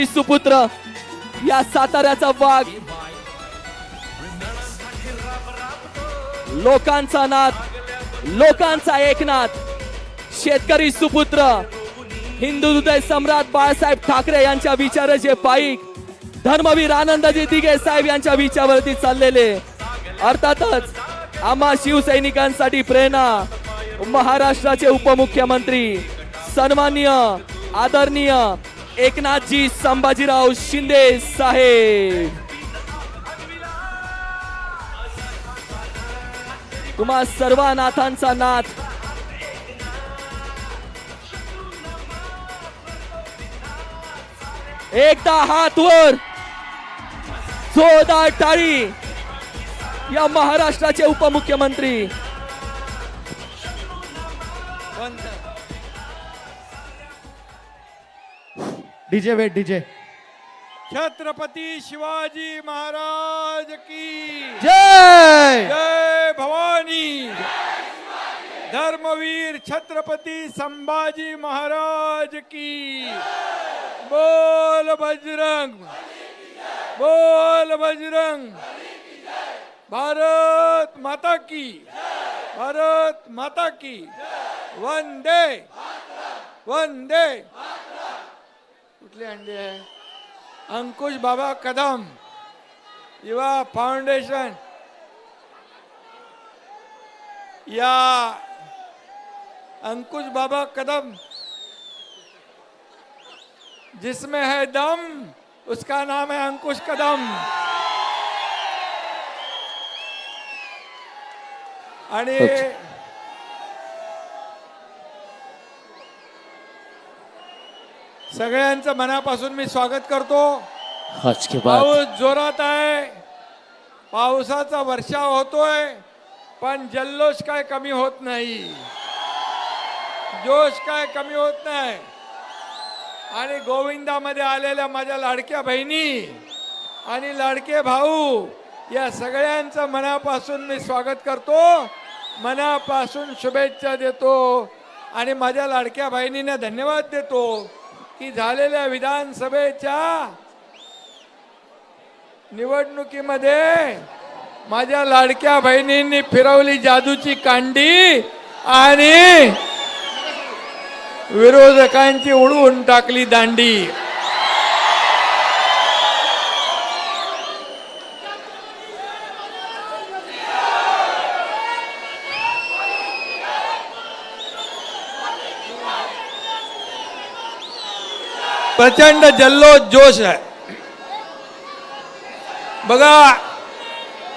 सुपुत्र या साताऱ्याचा वाघ. लोकांचा नाथ लोकांचा एकनाथ. शेतकरी सुपुत्र हिंदू हृदय सम्राट बाळासाहेब ठाकरे यांच्या विचाराचे पायिक धर्मवीर आनंदजी दिघे साहेब यांच्या विचारावरती चाललेले. अर्थातच आम्हा शिवसैनिकांसाठी प्रेरणा महाराष्ट्राचे उपमुख्यमंत्री सन्माननीय आदरणीय एकनाथजी संभाजीराव शिंदे साहेब. तुम्हा सर्व नाथांचा नाथ एकदा हात वर जोरदार टाळी. या महाराष्ट्राचे उपमुख्यमंत्री. DJ wait DJ. Chhatrapati Shivaji Maharaj की जय! जय भवानी। धर्मवीर छत्रपती संभाजी महाराज की। बोल बजरंग। बोल बजरंग। भारत माता की। भारत माता की। वंदे। वंदे। कुठले अंडे आहे? अंकुश बाबा कदम, युवा फाउंडेशन. या अंकुश बाबा कदम, जिसमें है दम, उसका नाम है अंकुश कदम. आणि सगळ्यांचं मनापासून मी स्वागत करतो. पाऊस जोरात आहे. पावसाचा वर्षाव होतोय पण जल्लोष काय कमी होत नाही. जोश काय कमी होत नाही. आणि गोविंदामध्ये आलेल्या माझ्या लाडक्या बहिणी आणि लाडके भाऊ या सगळ्यांचं मनापासून मी स्वागत करतो. मनापासून शुभेच्छा देतो. आणि माझ्या लाडक्या बहिणींना धन्यवाद देतो. की झालेल्या विधानसभेच्या निवडणुकीमध्ये माझ्या लाडक्या बहिणींनी फिरवली जादूची कांडी आणि विरोधकांची उडवून टाकली दांडी. प्रचंड जल्लोष जोश आहे बघा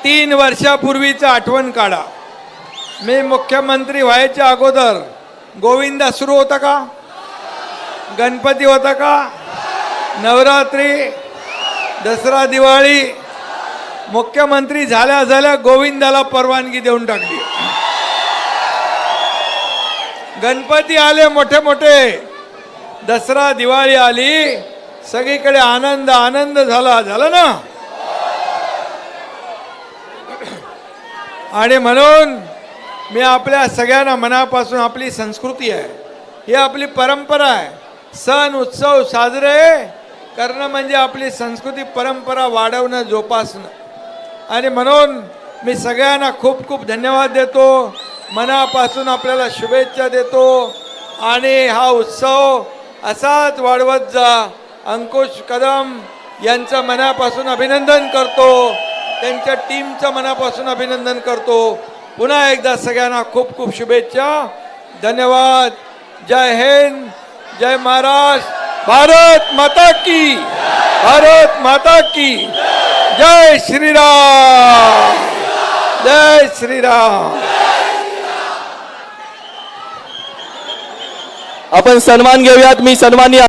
तीन वर्षापूर्वीचं आठवण काढा। मी मुख्यमंत्री व्हायच्या अगोदर गोविंदा सुरू होता का? गणपती होता का? नवरात्री दसरा दिवाळी मुख्यमंत्री झाल्या झाल्या गोविंदाला परवानगी देऊन टाकली. गणपती आले मोठे मोठे दसरा दिवाळी आली सगळीकडे आनंद आनंद झाला झाला ना? आणि म्हणून मी आपल्या सगळ्यांना मनापासून आपली संस्कृती आहे. ही आपली परंपरा आहे. सण उत्सव साजरे करणं म्हणजे आपली संस्कृती परंपरा वाढवणं जोपासणं. आणि म्हणून मी सगळ्यांना खूप खूप धन्यवाद देतो. मनापासून आपल्याला शुभेच्छा देतो. आणि हा उत्सव असाच वाढवत जा. अंकुश कदम यांचं मनापासून अभिनंदन करतो. त्यांच्या टीमचं मनापासून अभिनंदन करतो. पुन्हा एकदा सगळ्यांना खूप खूप शुभेच्छा. धन्यवाद. जय हिंद. जय महाराष्ट्र. भारत माता की. भारत माता की. जय श्रीराम. जय श्रीराम. आपण सन्मान घेऊयात. मी सन्माननीय